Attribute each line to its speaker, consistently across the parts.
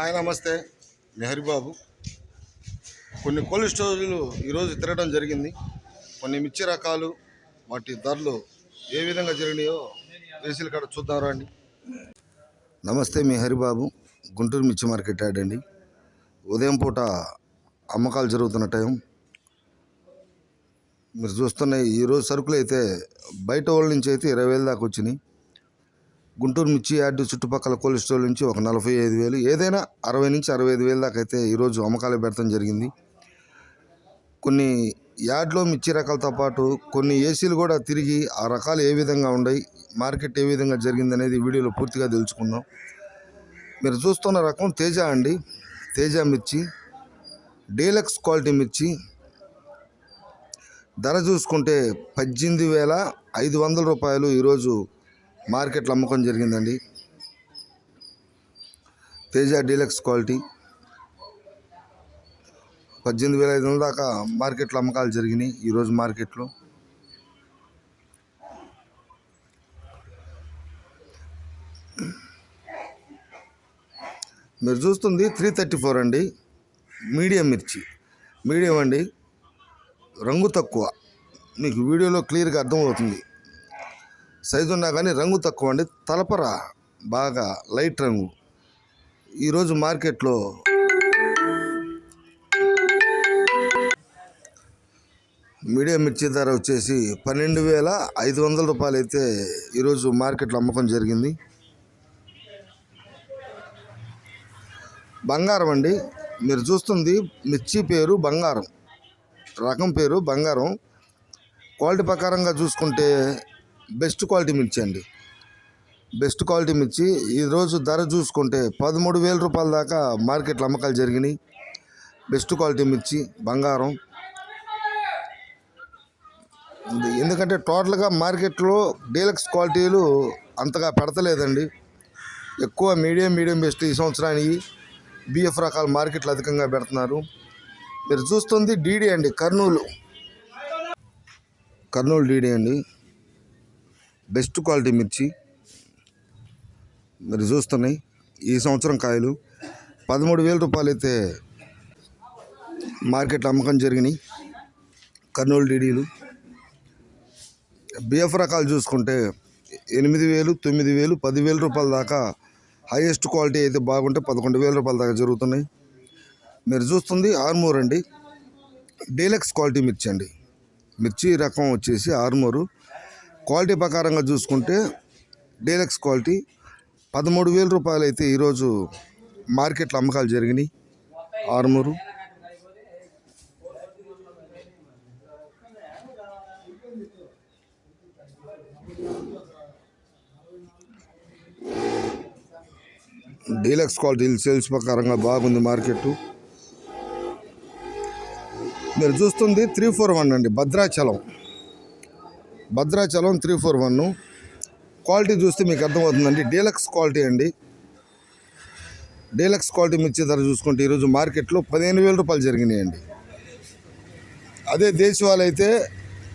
Speaker 1: ఆయన నమస్తే. మెహరి బాబు కొన్ని కోల్డ్ స్టోరేజ్లు ఈరోజు తిరగడం జరిగింది. కొన్ని మిర్చి రకాలు వాటి ధరలు ఏ విధంగా జరిగినాయో ఏసీల కాడ చూద్దాం రండి. నమస్తే మీ హరిబాబు. గుంటూరు మిర్చి మార్కెట్ ఆడండి అండి. ఉదయం పూట అమ్మకాలు జరుగుతున్న టైం. మీరు చూస్తున్న ఈరోజు సరుకులు అయితే బయట వాళ్ళ నుంచి అయితే ఇరవై వేలు దాకా వచ్చినాయి. గుంటూరు మిర్చి యార్డు చుట్టుపక్కల కోల్డ్ స్టోర్ నుంచి ఒక నలభై ఐదు వేలు ఏదైనా అరవై నుంచి అరవై ఐదు వేలు దాకా అయితే ఈరోజు అమ్మకాలు పెడతాం జరిగింది. కొన్ని యార్డ్లో మిర్చి రకాలతో పాటు కొన్ని ఏసీలు కూడా తిరిగి ఆ రకాలు ఏ విధంగా ఉన్నాయి మార్కెట్ ఏ విధంగా జరిగింది అనేది వీడియోలో పూర్తిగా తెలుసుకుందాం. మీరు చూస్తున్న రకం తేజ అండి. తేజ మిర్చి డీలక్స్ క్వాలిటీ మిర్చి. ధర చూసుకుంటే పద్దెనిమిది వేల ఐదు వందల రూపాయలు ఈరోజు మార్కెట్లో అమ్మకం జరిగిందండి. Teja deluxe quality. పద్దెనిమిది వేల ఐదు వందల దాకా మార్కెట్లో అమ్మకాలు జరిగినాయి ఈరోజు మార్కెట్లో. మీరు చూస్తుంది త్రీ థర్టీ ఫోర్ అండి. మీడియం మిర్చి. మీడియం అండి. రంగు తక్కువ. మీకు వీడియోలో క్లియర్గా అర్థమవుతుంది. సైజు ఉన్నా కానీ రంగు తక్కువ అండి. తలపర బాగా లైట్ రంగు. ఈరోజు మార్కెట్లో మీడియం మిర్చి ధర వచ్చేసి పన్నెండు వేల ఐదు వందల రూపాయలు అయితే ఈరోజు మార్కెట్లో అమ్మకం జరిగింది. బంగారం అండి. మీరు చూస్తుంది మిర్చి పేరు బంగారం. రకం పేరు బంగారం. క్వాలిటీ ప్రకారంగా చూసుకుంటే బెస్ట్ క్వాలిటీ మిర్చి అండి. బెస్ట్ క్వాలిటీ మిర్చి. ఈరోజు ధర చూసుకుంటే పదమూడు వేల రూపాయల దాకా మార్కెట్లో అమ్మకాలు జరిగినాయి. బెస్ట్ క్వాలిటీ మిర్చి బంగారం. ఎందుకంటే టోటల్గా మార్కెట్లో డీలక్స్ క్వాలిటీలు అంతగా పెడతలేదండి. ఎక్కువ మీడియం మీడియం బెస్ట్ ఈ సంవత్సరానికి బిఎఫ్ రకాల మార్కెట్లు అధికంగా పెడుతున్నారు. మీరు చూస్తుంది డీడీ అండి కర్నూలు. కర్నూలు డీడీ అండి. బెస్ట్ క్వాలిటీ మిర్చి. మీరు చూస్తున్నాయి. ఈ సంవత్సరం కాయలు పదమూడు వేల రూపాయలు అయితే మార్కెట్లో అమ్మకం జరిగినాయి. కర్నూలు డీడీలు. బిఎఫ్ రకాలు చూసుకుంటే ఎనిమిది వేలు తొమ్మిది వేలు పదివేల రూపాయల దాకా హైయెస్ట్ క్వాలిటీ అయితే బాగుంటే పదకొండు వేల రూపాయల దాకా జరుగుతున్నాయి. మీరు చూస్తుంది ఆర్మూర్ అండి. డీలక్స్ క్వాలిటీ మిర్చి అండి. మిర్చి రకం వచ్చేసి ఆర్మూరు. క్వాలిటీ ప్రకారంగా చూసుకుంటే డీలక్స్ క్వాలిటీ పదమూడు వేల రూపాయలు అయితే ఈరోజు మార్కెట్లో అమ్మకాలు జరిగినాయి. ఆర్మూరు. డీలక్స్ క్వాలిటీ సేల్స్ ప్రకారంగా బాగుంది మార్కెట్ మీరు చూస్తుంది త్రీ ఫోర్ వన్ అండి Bhadrachalam. Bhadrachalam three four one. Quality చూస్తే మీకు అర్థమవుతుందండి. డీలక్స్ క్వాలిటీ అండి. డీలక్స్ క్వాలిటీ మిర్చి ధర చూసుకుంటే ఈరోజు మార్కెట్లో పదిహేను వేల రూపాయలు జరిగినాయండి. అదే దేశవాళ అయితే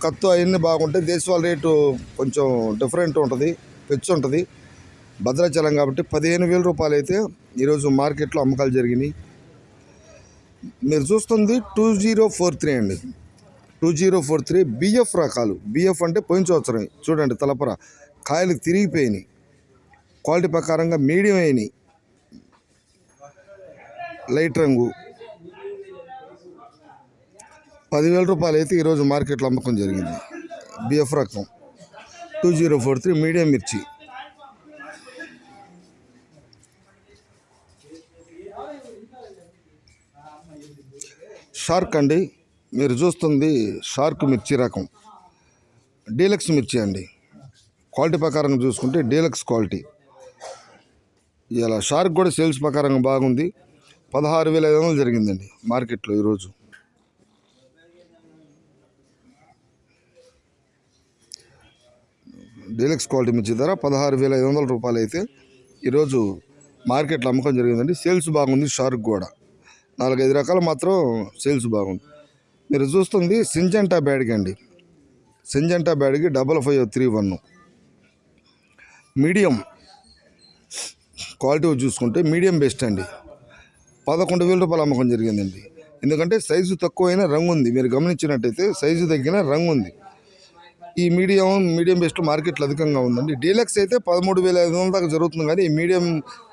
Speaker 1: కత్తు అవన్నీ బాగుంటాయి దేశవాళ రేటు కొంచెం డిఫరెంట్ ఉంటుంది పెచ్చు ఉంటుంది. భద్రాచలం కాబట్టి పదిహేను వేల రూపాయలు అయితే ఈరోజు మార్కెట్లో అమ్మకాలు జరిగినాయి. మీరు చూస్తుంది టూ జీరో ఫోర్ త్రీ అండి. Two zero four three BF రకాలు. బిఎఫ్ అంటే పోయిన సంవత్సరం చూడండి తలపర. కాయలు తిరిగిపోయినాయి. క్వాలిటీ ప్రకారంగా మీడియం అయినాయి. లైట్ రంగు. పదివేల రూపాయలు అయితే ఈరోజు మార్కెట్లో అమ్మకం జరిగింది. బిఎఫ్ రకం. Two zero four three medium మిర్చి. షార్క్ అండి. మీరు చూస్తుంది షార్క్ మిర్చి రకం. డీలక్స్ మిర్చి అండి. క్వాలిటీ ప్రకారం చూసుకుంటే డీలక్స్ క్వాలిటీ. ఇలా షార్క్ కూడా సేల్స్ ప్రకారంగా బాగుంది. పదహారు వేల ఐదు వందలు జరిగిందండి మార్కెట్లో ఈరోజు. డీలక్స్ క్వాలిటీ మిర్చి ధర పదహారు వేల ఐదు వందల రూపాయలు అయితే ఈరోజు మార్కెట్లో అమ్మకం జరిగిందండి. సేల్స్ బాగుంది షార్క్ కూడా. నాలుగైదు రకాలు మాత్రం సేల్స్ బాగుంది. మీరు చూస్తుంది సింజంటా బ్యాడ్కి అండి. Syngenta Byadgi double five three one. Medium quality చూసుకుంటే మీడియం బెస్ట్ అండి. పదకొండు వేల రూపాయలు అమ్మకం జరిగిందండి. ఎందుకంటే సైజు తక్కువైన రంగు ఉంది. మీరు గమనించినట్టయితే సైజు తగ్గిన రంగు ఉంది. ఈ మీడియం మీడియం బెస్ట్ మార్కెట్లో అధికంగా ఉందండి. డీలక్స్ అయితే పదమూడు వేల ఐదు వందల దాకా జరుగుతుంది కానీ ఈ మీడియం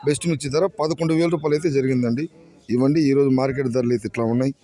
Speaker 1: బెస్ట్ మిర్చి ధర పదకొండు వేల రూపాయలు అయితే జరిగిందండి. ఇవ్వండి ఈరోజు మార్కెట్ ధరలు అయితే ఇట్లా ఉన్నాయి.